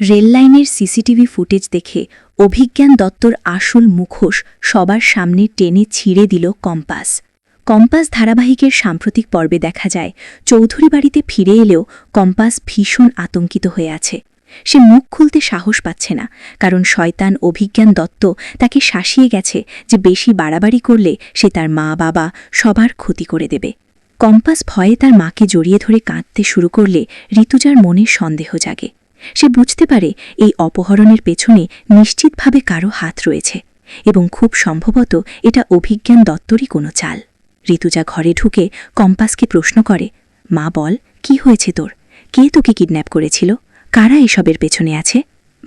রেললাইনের CCTV footage দেখে অভিজ্ঞান দত্তর আসল মুখোশ সবার সামনে টেনে ছিঁড়ে দিল কম্পাস। কম্পাস ধারাবাহিকের সাম্প্রতিক পর্বে দেখা যায়, চৌধুরী বাড়িতে ফিরে এলেও কম্পাস ভীষণ আতঙ্কিত হয়ে আছে। সে মুখ খুলতে সাহস পাচ্ছে না, কারণ শয়তান অভিজ্ঞান দত্ত তাকে শাসিয়ে গেছে যে বেশি বাড়াবাড়ি করলে সে তার মা, বাবা সবার ক্ষতি করে দেবে। কম্পাস ভয়ে তার মাকে জড়িয়ে ধরে কাঁদতে শুরু করলে ঋতুজার মনে সন্দেহ জাগে। সে বুঝতে পারে এই অপহরণের পেছনে নিশ্চিতভাবে কারও হাত রয়েছে এবং খুব সম্ভবত এটা অভিজ্ঞান দত্তরই কোনো চাল। ঋতুজা ঘরে ঢুকে কম্পাসকে প্রশ্ন করে, মা, বল, কি হয়েছে তোর? কে তোকে কিডন্যাপ করেছিল? কারা এসবের পেছনে আছে?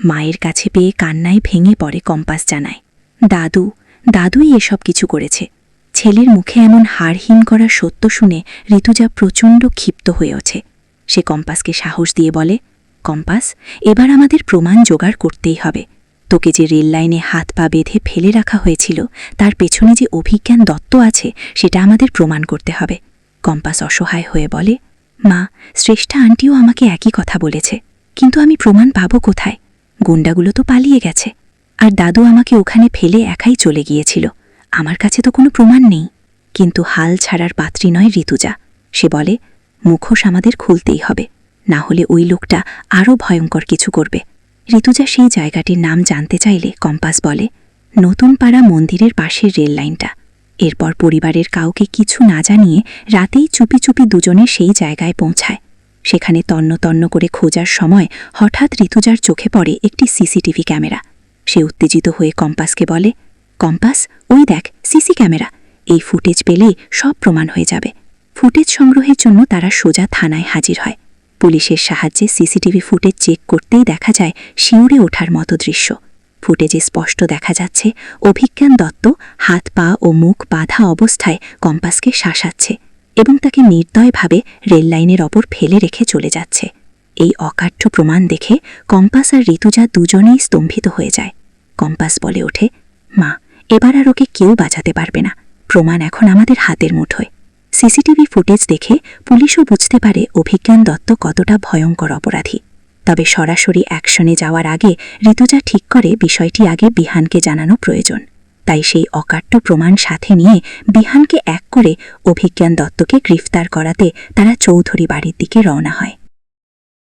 মায়ের কাছে পেয়ে কান্নায় ভেঙে পড়ে কম্পাস জানায়, দাদু, দাদুই এসব কিছু করেছে। ছেলের মুখে এমন হাড়হীন করা সত্য শুনে ঋতুজা প্রচণ্ড ক্ষিপ্ত হয়ে ওঠে। সে কম্পাসকে সাহস দিয়ে বলে কম্পাস, এবার আমাদের প্রমাণ জোগাড় করতেই হবে। তোকে যে রেল লাইনে হাত পা বেঁধে ফেলে রাখা হয়েছিল, তার পেছনে যে অভিজ্ঞান দত্ত আছে, সেটা আমাদের প্রমাণ করতে হবে। কম্পাস অসহায় হয়ে বলে, মা, শ্রেষ্ঠা আন্টিও আমাকে একই কথা বলেছে, কিন্তু আমি প্রমাণ পাব কোথায়? গুন্ডাগুলো তো পালিয়ে গেছে। আর দাদু আমাকে ওখানে ফেলে একাই চলে গিয়েছিল। আমার কাছে তো কোনো প্রমাণ নেই। কিন্তু হাল ছাড়ার পাত্রী নয় ঋতুজা। সে বলে, মুখোশ আমাদের খুলতেই হবে। না হলে ওই লোকটা আরও ভয়ঙ্কর কিছু করবে। ঋতুজা সেই জায়গাটির নাম জানতে চাইলে কম্পাস বলে, নতুন পাড়া মন্দিরের পাশের রেল লাইনটা। এরপর পরিবারের কাউকে কিছু না জানিয়ে রাতেই চুপি চুপি দুজনে সেই জায়গায় পৌঁছায়। সেখানে তন্ন তন্ন করে খোঁজার সময় হঠাৎ ঋতুজার চোখে পড়ে একটি সিসিটিভি ক্যামেরা। সে উত্তেজিত হয়ে কম্পাসকে বলে, কম্পাস, ওই দেখ, সিসি ক্যামেরা। এই ফুটেজ পেলেই সব প্রমাণ হয়ে যাবে। ফুটেজ সংগ্রহের জন্য তারা সোজা থানায় হাজির হয়। পুলিশের সাহায্যে সিসিটিভি ফুটেজ চেক করতেই দেখা যায় শিউরে ওঠার মতো দৃশ্য। ফুটেজে স্পষ্ট দেখা যাচ্ছে, অভিজ্ঞান দত্ত হাত, পা ও মুখ বাঁধা অবস্থায় কম্পাসকে শাসাচ্ছে এবং তাকে নির্দয়ভাবে রেললাইনের ওপর ফেলে রেখে চলে যাচ্ছে। এই অকাঠ্য প্রমাণ দেখে কম্পাস আর ঋতুজা দুজনেই স্তম্ভিত হয়ে যায়। কম্পাস বলে ওঠে, মা, এবার আর ওকে কেউ বাঁচাতে পারবে না। প্রমাণ এখন আমাদের হাতের মুঠোয়। সিসিটিভি ফুটেজ দেখে পুলিশও বুঝতে পারে অভিজ্ঞান দত্ত কতটা ভয়ঙ্কর অপরাধী। তবে সরাসরি অ্যাকশনে যাওয়ার আগে ঋতুজা ঠিক করে বিষয়টি আগে বিহানকে জানানো প্রয়োজন। তাই সেই অকাট্য প্রমাণ সাথে নিয়ে বিহানকে এক করে অভিজ্ঞান দত্তকে গ্রেফতার করাতে তারা চৌধুরী বাড়ির দিকে রওনা হয়।